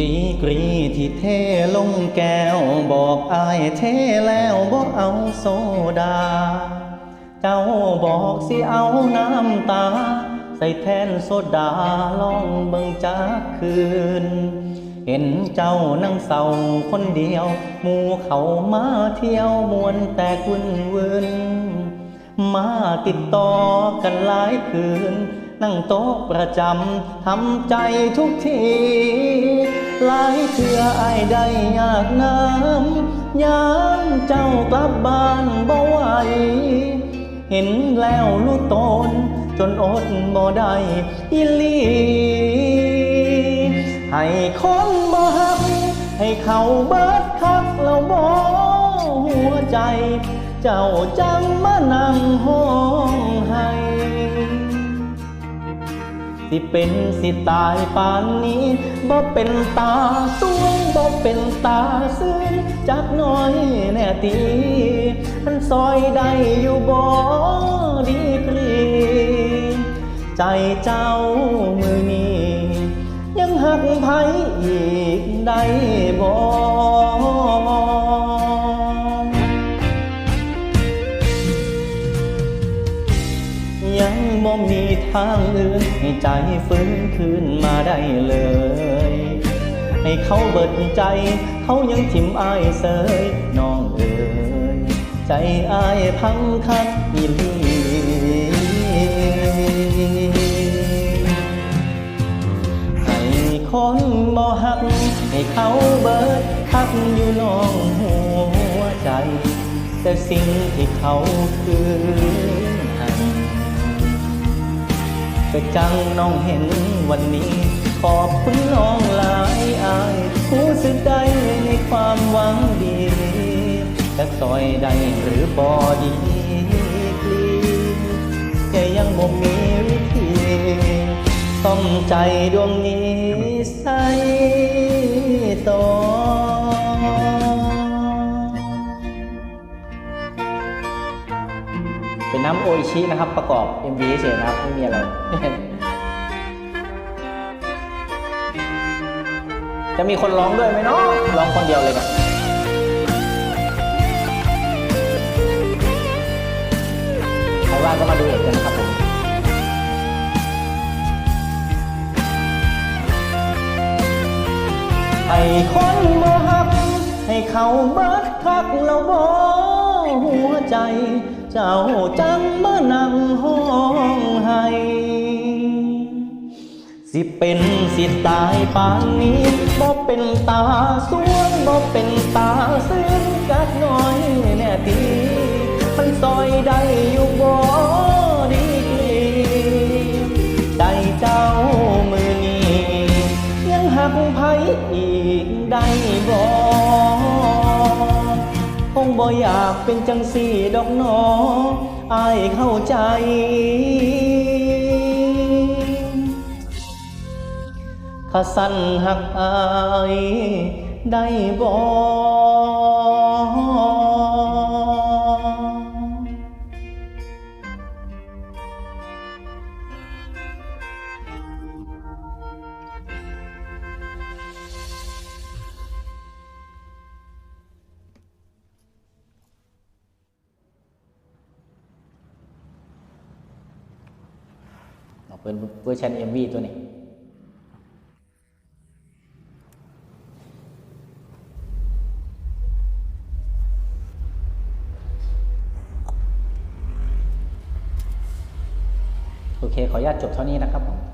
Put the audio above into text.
ดีกรีที่เทลงแก้ว บอกอายเทแล้วบอกเอาโซดา เจ้าบอกสิเอาน้ำตา ใส่แทนโซดาลองเบิ่งจากคืน เห็นเจ้านั่งเศร้าคนเดียวหมู่เขามาเที่ยวมวนแต่คุนวืนมาติดต่อกันหลายคืน นั่งโต๊ะประจำทำใจทุกที หลายเทื่อไอายได้อยากน้ำยามเจ้ากลับบ้านบ่ไหวเห็นแล้วรู้ตนจนอดบ่ได้อีหลีให้คนบ่ฮัก ให้เขาเบิดคักแล้วบ่หัวใจ เจ้าจังมานั่งห้องให้ สิเป็นสิตายปานนี้บ่เป็นตาสวงบ่เป็นตาซึ้งจักน้อยแน่ตีมันซอยได้อยู่บ่ดีกรีใจเจ้ามือนี้ยังหักไผอีกได้บ่ ทางอื่นให้ใจฟื้นคืนมาได้เลย ให้เขาเบิดใจ เขายังทิมอายเสยน้องเอ๋ยใจอายพังคักอีลีให้คนบ่หัก ให้เขาเบิดคักอยู่น้องหัวใจ แต่สิ่งที่เขาคืน ก็จังน้องเห็นวันนี้ ขอบคุณน้องหลายอายผู้สึกได้ในความหวังดีจะซอยได้หรือบอดีกลีแค่ยังบ่มีวิธีต้องใจดวงนี้ใส่ต่อ เป็นน้ำโออิชินะครับ ประกอบ MV เฉยๆนะครับไม่มีอะไร จะมีคนร้องด้วยไหมเนาะร้องคนเดียวเลยนะใครว่างก็มาดูเอกกันนะครับผมให้คนบ่ฮัก ให้เขาเบิดคักแล้วบ่หัวใจ เจ้าจังมานั่งห้องให้สิเป็นสิตายปานนี้บ่เป็นตาสวงบ่เป็นตาซึ้งกัดน้อยแน่ตีมันซอยได้อยู่บ่ดีกได้เจ้ามือนี้ยังหักไผอีกได้บ่ บ่อยากเป็นจังสี่ดอกหนออายเข้าใจข้าสั้นหักอายได้บ่ เอเป็นเวอร์ชัน MV ตัวนี้โอเค ขออนุญาตจบเท่านี้นะครับผม